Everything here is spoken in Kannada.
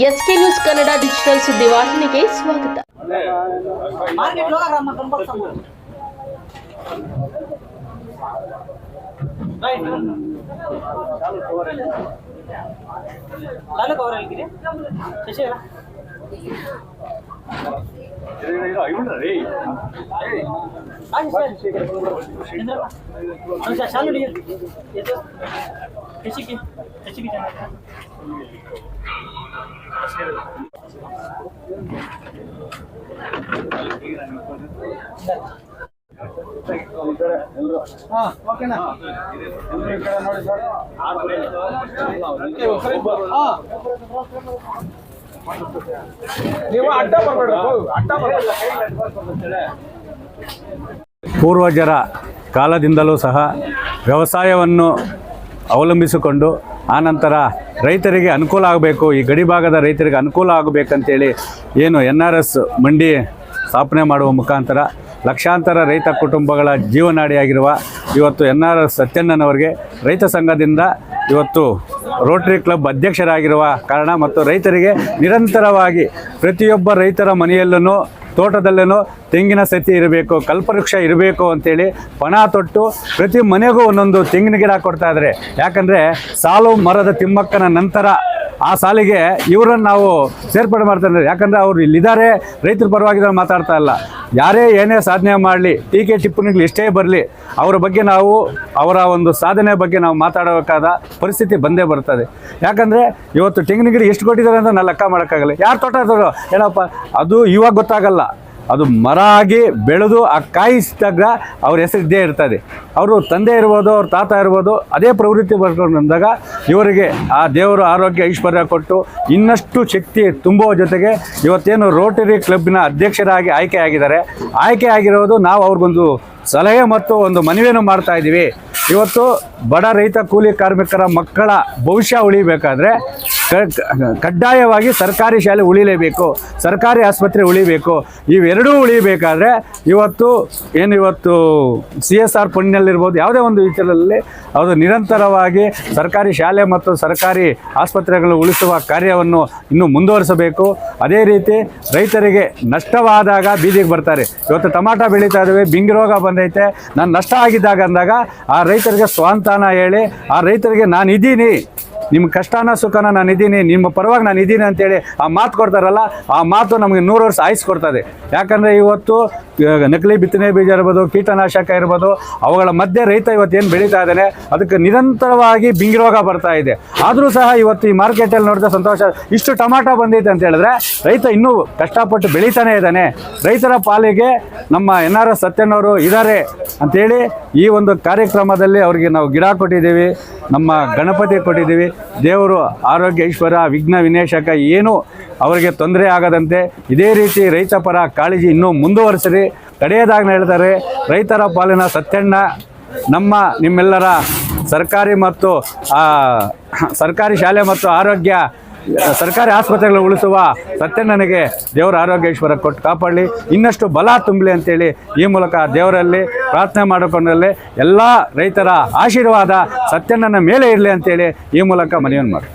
ಎಸ್ಕೆ ನ್ಯೂಸ್ ಕನ್ನಡ ಡಿಜಿಟಲ್ ಸುದ್ದಿವಾಹಿನಿಗೆ ಸ್ವಾಗತ. ತಾಲೂಕು ಅವರಲ್ಲಿಗಿದೆ ಶಶಿಕಲಾ ಓಕೆನಾ ಈ ಕಡೆ ನೋಡಿ ಸರ್ ನೀವು ಅಡ್ಡ ಅಡ್ಡ ಪೂರ್ವಜರ ಕಾಲದಿಂದಲೂ ಸಹ ವ್ಯವಸಾಯವನ್ನು ಅವಲಂಬಿಸಿಕೊಂಡು ಆನಂತರ ರೈತರಿಗೆ ಅನುಕೂಲ ಆಗಬೇಕು, ಈ ಗಡಿಭಾಗದ ರೈತರಿಗೆ ಅನುಕೂಲ ಆಗಬೇಕಂತೇಳಿ ಏನು ಎನ್ ಆರ್ ಎಸ್ ಮಂಡಿ ಸ್ಥಾಪನೆ ಮಾಡುವ ಮುಖಾಂತರ ಲಕ್ಷಾಂತರ ರೈತ ಕುಟುಂಬಗಳ ಜೀವನಾಡಿಯಾಗಿರುವ ಇವತ್ತು ಎನ್ ಆರ್ ಎಸ್ ಸತ್ಯಣ್ಣನವರಿಗೆ ರೈತ ಸಂಘದಿಂದ ಇವತ್ತು ರೋಟರಿ ಕ್ಲಬ್ ಅಧ್ಯಕ್ಷರಾಗಿರುವ ಕಾರಣ ಮತ್ತು ರೈತರಿಗೆ ನಿರಂತರವಾಗಿ ಪ್ರತಿಯೊಬ್ಬ ರೈತರ ಮನೆಯಲ್ಲೂ, ತೋಟದಲ್ಲೂ ತೆಂಗಿನ ಸತಿ ಇರಬೇಕು, ಕಲ್ಪವೃಕ್ಷ ಇರಬೇಕು ಅಂತೇಳಿ ಪಣ ತೊಟ್ಟು ಪ್ರತಿ ಮನೆಗೂ ಒಂದೊಂದು ತೆಂಗಿನ ಗಿಡ ಕೊಡ್ತಾ ಇದ್ದಾರೆ ಯಾಕಂದರೆ ಸಾಲು ಮರದ ತಿಮ್ಮಕ್ಕನ ನಂತರ ಆ ಸಾಲಿಗೆ ಇವರನ್ನು ನಾವು ಸೇರ್ಪಡೆ ಮಾಡ್ತಾರೆ ಯಾಕಂದರೆ ಅವರು ಇಲ್ಲಿದ್ದಾರೆ, ರೈತರ ಪರವಾಗಿ ಮಾತಾಡ್ತಾ ಇಲ್ಲ. ಯಾರೇ ಏನೇ ಸಾಧನೆ ಮಾಡಲಿ, ಟೀಕೆ ಟಿಪ್ಪಣಿಗಳು ಇಷ್ಟೇ ಬರಲಿ, ಅವರ ಬಗ್ಗೆ ನಾವು, ಅವರ ಒಂದು ಸಾಧನೆ ಬಗ್ಗೆ ನಾವು ಮಾತಾಡಬೇಕಾದ ಪರಿಸ್ಥಿತಿ ಬಂದೇ ಬರ್ತದೆ. ಯಾಕಂದರೆ ಇವತ್ತು ತೆಂಗಿನ ಗಿಡ ಎಷ್ಟು ಕೊಟ್ಟಿದ್ದಾರೆ ಅಂತ ನಾನು ಲೆಕ್ಕ ಮಾಡೋಕ್ಕಾಗಲ್ಲ. ಯಾರು ತೋಟ ಇದ್ದಾರೋ ಏನಪ್ಪ, ಅದು ಇವಾಗ ಗೊತ್ತಾಗಲ್ಲ. ಅದು ಮರ ಆಗಿ ಬೆಳೆದು ಆ ಕಾಯಿಸಿದಾಗ ಅವ್ರ ಹೆಸರಿದ್ದೇ ಇರ್ತದೆ. ಅವರು ತಂದೆ ಇರ್ಬೋದು, ಅವ್ರ ತಾತ ಇರ್ಬೋದು, ಅದೇ ಪ್ರವೃತ್ತಿ ಬರ್ಕೊಂಡು ಬಂದಾಗ ಇವರಿಗೆ ಆ ದೇವರು ಆರೋಗ್ಯ ಐಶ್ವರ್ಯ ಕೊಟ್ಟು ಇನ್ನಷ್ಟು ಶಕ್ತಿ ತುಂಬುವ ಜೊತೆಗೆ ಇವತ್ತೇನು ರೋಟರಿ ಕ್ಲಬ್ನ ಅಧ್ಯಕ್ಷರಾಗಿ ಆಯ್ಕೆ ಆಗಿದ್ದಾರೆ. ಆಯ್ಕೆ ಆಗಿರೋದು ನಾವು ಅವ್ರಿಗೊಂದು ಸಲಹೆ ಮತ್ತು ಒಂದು ಮನವಿಯನ್ನು ಮಾಡ್ತಾ ಇದ್ದೀವಿ. ಇವತ್ತು ಬಡ ರೈತ ಕೂಲಿ ಕಾರ್ಮಿಕರ ಮಕ್ಕಳ ಭವಿಷ್ಯ ಉಳಿಬೇಕಾದ್ರೆ ಕಡ್ಡಾಯವಾಗಿ ಸರ್ಕಾರಿ ಶಾಲೆ ಉಳಿಲೇಬೇಕು, ಸರ್ಕಾರಿ ಆಸ್ಪತ್ರೆ ಉಳಿಬೇಕು, ಇವೆರಡೂ ಉಳಿಬೇಕಾದ್ರೆ ಇವತ್ತು ಏನು ಇವತ್ತು ಸಿ ಎಸ್ ಆರ್ ಫಂಡ್ನಲ್ಲಿರ್ಬೋದು ಯಾವುದೇ ಒಂದು ವಿಚಾರದಲ್ಲಿ ಅದು ನಿರಂತರವಾಗಿ ಸರ್ಕಾರಿ ಶಾಲೆ ಮತ್ತು ಸರ್ಕಾರಿ ಆಸ್ಪತ್ರೆಗಳು ಉಳಿಸುವ ಕಾರ್ಯವನ್ನು ಇನ್ನೂ ಮುಂದುವರಿಸಬೇಕು. ಅದೇ ರೀತಿ ರೈತರಿಗೆ ನಷ್ಟವಾದಾಗ ಬೀದಿಗೆ ಬರ್ತಾರೆ. ಇವತ್ತು ಟಮಾಟ ಬೆಳೀತಾ ಇದ್ದೇವೆ ಬಿಂಗಿ ರೋಗ ಬಂದೈತೆ, ನಾನು ನಷ್ಟ ಆಗಿದ್ದಾಗ ಅಂದಾಗ ಆ ರೈತರಿಗೆ ಸ್ವಾಂತಾನ ಹೇಳಿ, ಆ ರೈತರಿಗೆ ನಾನು ಇದ್ದೀನಿ ನಿಮ್ಮ ಕಷ್ಟನ ಸುಖನ ನಾನು ಇದ್ದೀನಿ, ನಿಮ್ಮ ಪರವಾಗಿ ನಾನು ಇದ್ದೀನಿ ಅಂತೇಳಿ ಆ ಮಾತು ಕೊಡ್ತಾರಲ್ಲ, ಆ ಮಾತು ನಮಗೆ ನೂರು ವರ್ಷ ಆಯ್ಸ್ ಕೊಡ್ತದೆ. ಯಾಕಂದರೆ ಇವತ್ತು ನಕಲಿ ಬಿತ್ತನೆ ಬೀಜ ಇರ್ಬೋದು, ಕೀಟನಾಶಕ ಇರ್ಬೋದು, ಅವುಗಳ ಮಧ್ಯೆ ರೈತ ಇವತ್ತು ಏನು ಬೆಳೀತಾ ಇದ್ದಾನೆ, ಅದಕ್ಕೆ ನಿರಂತರವಾಗಿ ಬಿಂಗಿ ರೋಗ ಬರ್ತಾ ಇದೆ. ಆದರೂ ಸಹ ಇವತ್ತು ಈ ಮಾರ್ಕೆಟಲ್ಲಿ ನೋಡಿದ ಸಂತೋಷ. ಇಷ್ಟು ಟೊಮಾಟೊ ಬಂದೈತೆ ಅಂತ ಹೇಳಿದ್ರೆ ರೈತ ಇನ್ನೂ ಕಷ್ಟಪಟ್ಟು ಬೆಳೀತಾನೆ ಇದ್ದಾನೆ. ರೈತರ ಪಾಲಿಗೆ ನಮ್ಮ ಎನ್ ಆರ್ ಎಸ್ ಸತ್ಯನವರು ಇದ್ದಾರೆ ಅಂತೇಳಿ ಈ ಒಂದು ಕಾರ್ಯಕ್ರಮದಲ್ಲಿ ಅವರಿಗೆ ನಾವು ಗಿಡ ಕೊಟ್ಟಿದ್ದೀವಿ, ನಮ್ಮ ಗಣಪತಿ ಕೊಟ್ಟಿದ್ದೀವಿ. ದೇವರು ಆರೋಗ್ಯ ಐಶ್ವರ್ಯ ವಿಘ್ನ ವಿನೇಶಕ, ಏನು ಅವರಿಗೆ ತೊಂದರೆ ಆಗದಂತೆ ಇದೇ ರೀತಿ ರೈತ ಪರ ಕಾಳಜಿ ಇನ್ನೂ ಮುಂದುವರಿಸಿರಿ. ಕಡೆಯದಾಗಿ ಹೇಳ್ತಾರೆ, ರೈತರ ಪಾಲಿನ ಸತ್ಯಣ್ಣ, ನಮ್ಮ ನಿಮ್ಮೆಲ್ಲರ ಸರ್ಕಾರಿ ಮತ್ತು ಸರ್ಕಾರಿ ಶಾಲೆ ಮತ್ತು ಆರೋಗ್ಯ, ಸರ್ಕಾರಿ ಆಸ್ಪತ್ರೆಗಳು ಉಳಿಸುವ ಸತ್ಯಣ್ಣನಿಗೆ ದೇವರ ಆರೋಗ್ಯೇಶ್ವರ ಕೊಟ್ಟು ಕಾಪಾಡಲಿ. ಇನ್ನಷ್ಟು ಬಲ ತುಂಬಲಿ ಅಂತೇಳಿ ಈ ಮೂಲಕ ದೇವರಲ್ಲಿ ಪ್ರಾರ್ಥನೆ ಮಾಡಿಕೊಂಡಲ್ಲಿ ಎಲ್ಲ ರೈತರ ಆಶೀರ್ವಾದ ಸತ್ಯಣ್ಣನ ಮೇಲೆ ಇರಲಿ ಅಂತೇಳಿ ಈ ಮೂಲಕ ಮನವಿಯನ್ನು ಮಾಡಿ